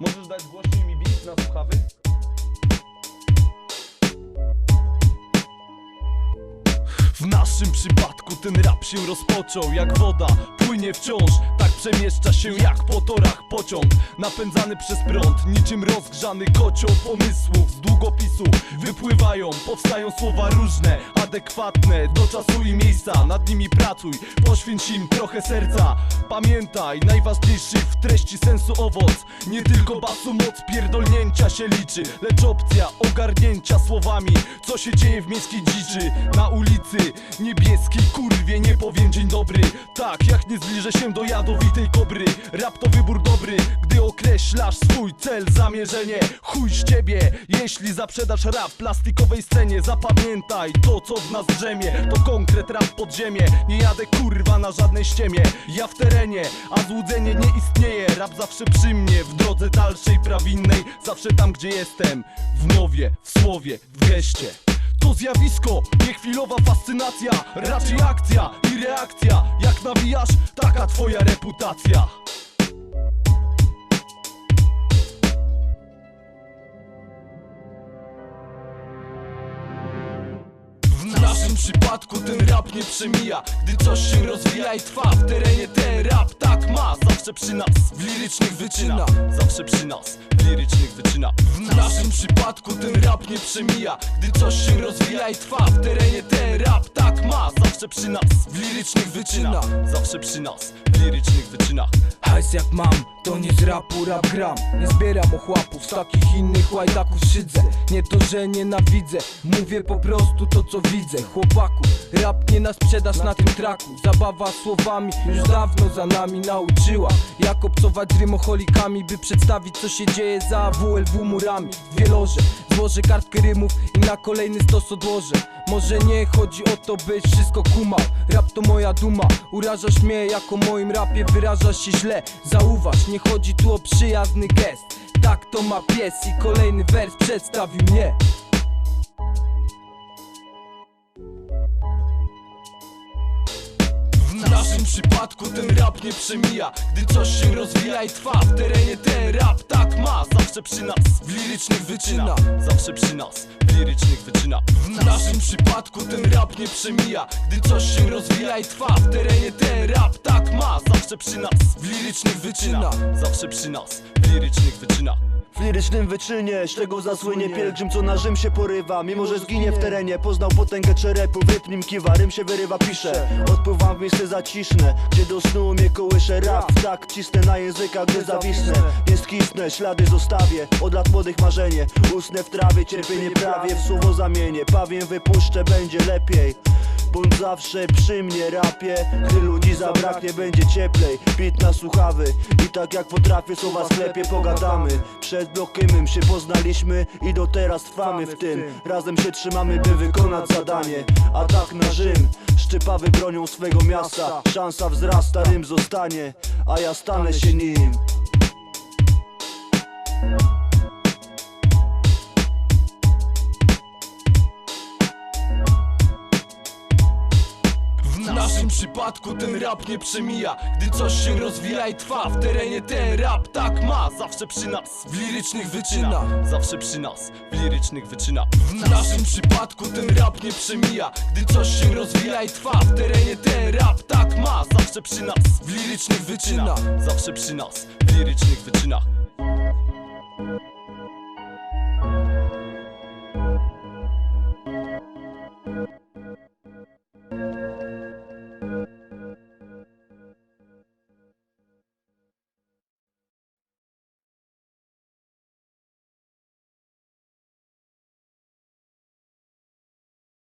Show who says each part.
Speaker 1: Możesz dać głośniej mi bić na słuchawy? Naszym przypadku ten rap się rozpoczął jak woda Płynie wciąż, tak przemieszcza się jak po torach pociąg Napędzany przez prąd, niczym rozgrzany kocioł pomysłów. Z długopisu wypływają, powstają słowa różne Adekwatne. Do czasu i miejsca, nad nimi pracuj Poświęć im trochę serca. Pamiętaj, najważniejszy w treści sensu owoc. Nie tylko basu moc pierdolnięcia się liczy Lecz opcja ogarnięcia słowami. Co się dzieje w miejskiej dziczy Na ulicy niebieskiej kurwie nie powiem dzień dobry. Tak jak nie zbliżę się do jadowitej kobry. Rap to wybór dobry Gdy określasz swój cel, zamierzenie. Chuj z ciebie, jeśli zaprzedasz rap plastikowej scenie. Zapamiętaj to co w nas drzemie. To konkret rap pod ziemię Nie jadę kurwa na żadnej ściemie. Ja w terenie, a złudzenie nie istnieje. Rap zawsze przy mnie, w drodze dalszej prawinnej Zawsze tam gdzie jestem. W mowie, w słowie, w geście zjawisko, nie chwilowa fascynacja Raczej akcja i reakcja. Jak nawijasz, taka twoja reputacja przypadku ten rap nie przemija. Gdy coś się rozwija i trwa w terenie ten rap tak ma. Zawsze przy nas, w lirycznych wyczyna Zawsze przy nas, w lirycznych wyczyna W naszym przypadku ten rap nie przemija. Gdy coś się rozwija i trwa w terenie ten rap tak ma. Zawsze przy nas, w lirycznych wyczyna Zawsze przy nas, w lirycznych wyczynach
Speaker 2: Hajs jak mam, to nie z rapu rap gram. Nie zbieram ochłapów, z takich innych łajdaków szydzę. Nie to, że nienawidzę, mówię po prostu to co widzę. Chłopaku, rap nie na sprzedaż na tym traku. Zabawa słowami już dawno za nami nauczyła. Jak obcować z rymocholikami, by przedstawić co się dzieje za WLW murami. Dwie loże, złożę kartkę rymów i na kolejny stos odłożę. Może nie chodzi o to, byś wszystko kumał. Rap to moja duma, urażasz mnie jako moim rapie się źle. Zauważ, nie chodzi tu o przyjazny gest. Tak to ma pies i kolejny wers przedstawił mnie.
Speaker 1: W naszym przypadku ten rap nie przemija. Gdy coś się rozwija i trwa w terenie ten rap tak ma. Zawsze przy nas, w lirycznych wyczyna Zawsze przy nas, w lirycznych wyczyna W naszym przypadku ten rap nie przemija. Gdy coś się rozwija i trwa w terenie ten Zawsze przy nas, w lirycznych wyczyna Zawsze przy nas, w lirycznych wyczyna
Speaker 3: W lirycznym wyczynie, z czego zasłynie pielgrzym, co na Rzym się porywa. Mimo, że zginie w terenie, poznał potęgę czerepu rytm nim kiwa, rym się wyrywa, pisze. Odpływam w miejsce zaciszne, gdzie do snu mnie kołysze. Rap, tak cisnę na języka, gdy zawisnę. Nie skisnę, ślady zostawię, od lat młodych marzenie Usnę w trawie, cierpienie prawie, w słowo zamienię Pawiem wypuszczę, będzie lepiej Bądź zawsze przy mnie rapie. Gdy ludzi zabraknie będzie cieplej. Pit na słuchawy. I tak jak potrafię słowa sklepie pogadamy. Przed blokiem się poznaliśmy I do teraz trwamy w tym. Razem się trzymamy by wykonać zadanie. Atak na Rzym. Szczypawy bronią swego miasta. Szansa wzrasta, rym zostanie. A ja stanę się nim
Speaker 1: Naszym przypadku ten rap nie przemija. Gdy coś się rozwija i trwa w terenie ten rap tak ma. Zawsze przy nas, w lirycznych wyczyna Zawsze przy nas, w lirycznych wyczyna W naszym przypadku ten rap nie przemija. Gdy coś się rozwija i trwa w terenie ten rap tak ma. Zawsze przy nas, w lirycznych wyczyna Zawsze przy nas, w lirycznych wyczynach